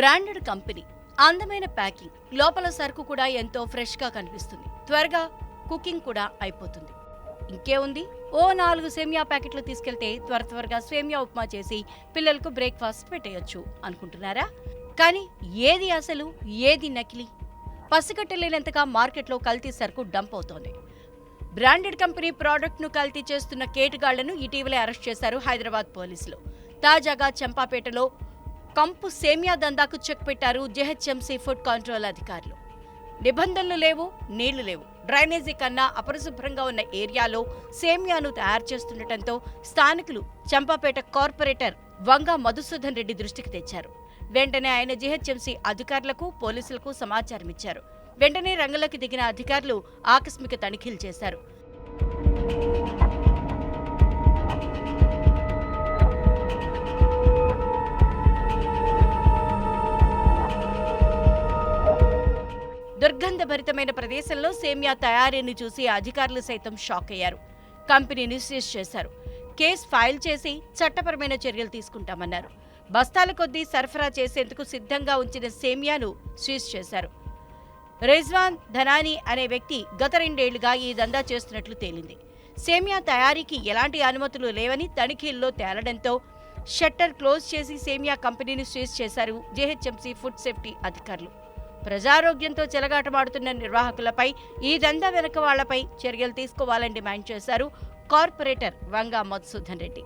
Branded company అందమైన packing లోపల సరుకు కూడా ఎంతో ఫ్రెష్గా కనిపిస్తుంది. త్వరగా కుకింగ్ కూడా అయిపోతుంది. ఇంకేముంది ఓ నాలుగు సేమియా ప్యాకెట్లు తీసుకెళ్తే త్వర త్వరగా సేమియా ఉప్మా చేసి పిల్లలకు బ్రేక్ఫాస్ట్ పెట్టేయచ్చు అనుకుంటున్నారా? కానీ ఏది అసలు ఏది నకిలీ? పసిగట్టలేనంతగా మార్కెట్లో కల్తీ సరుకు డంప్ అవుతోంది. బ్రాండెడ్ కంపెనీ ప్రోడక్ట్ను కల్తీ చేస్తున్న కేటుగాళ్ళను ఇటీవలే అరెస్ట్ చేశారు హైదరాబాద్ పోలీసులు. తాజాగా చంపాపేటలో కంపు సేమియా దందాకు చెక్ పెట్టారు జెహెచ్ఎంసీ ఫుడ్ కంట్రోల్ అధికారులు. నిబంధనలు లేవు నీళ్ళు లేవు. డ్రైనేజీ కన్నా అపరిశుభ్రంగా ఉన్న ఏరియాలో సేమియాను తయారు చేస్తుండటంతో స్థానికులు చంపాపేట కార్పొరేటర్ వంగ మధుసూదన్ రెడ్డి దృష్టికి తెచ్చారు. వెంటనే ఆయన జీహెచ్ఎంసీ అధికారులకు పోలీసులకు సమాచారం ఇచ్చారు వెంటనే రంగంలోకి దిగిన అధికారులు ఆకస్మిక తనిఖీలు చేశారు. దుర్గంధభరితమైన ప్రదేశంలో సేమియా తయారీని చూసి అధికారులు సైతం షాక్ అయ్యారు. కంపెనీని సీజ్ చేశారు. కేసు ఫైల్ చేసి చట్టపరమైన చర్యలు తీసుకుంటామన్నారు. బస్తాల కొద్దీ సరఫరా చేసేందుకు సిద్ధంగా ఉంచిన సేమియాను సీజ్ చేశారు. రిజ్వాన్ ధనాని అనే వ్యక్తి గత రెండేళ్ళుగా ఈ దందా చేస్తున్నట్లు తేలింది. సేమియా తయారీకి ఎలాంటి అనుమతులు లేవని తనిఖీల్లో తేలడంతో షట్టర్ క్లోజ్ చేసి సేమియా కంపెనీని సీజ్ చేశారు జేహెచ్ఎంసీ ఫుడ్ సేఫ్టీ అధికారులు. ప్రజారోగ్యంతో చెలగాటమాడుతున్న నిర్వాహకులపై ఈ దందా వెనక వాళ్ళపై చర్యలు తీసుకోవాలని డిమాండ్ చేశారు కార్పొరేటర్ వంగా మధుసూదన్ రెడ్డి.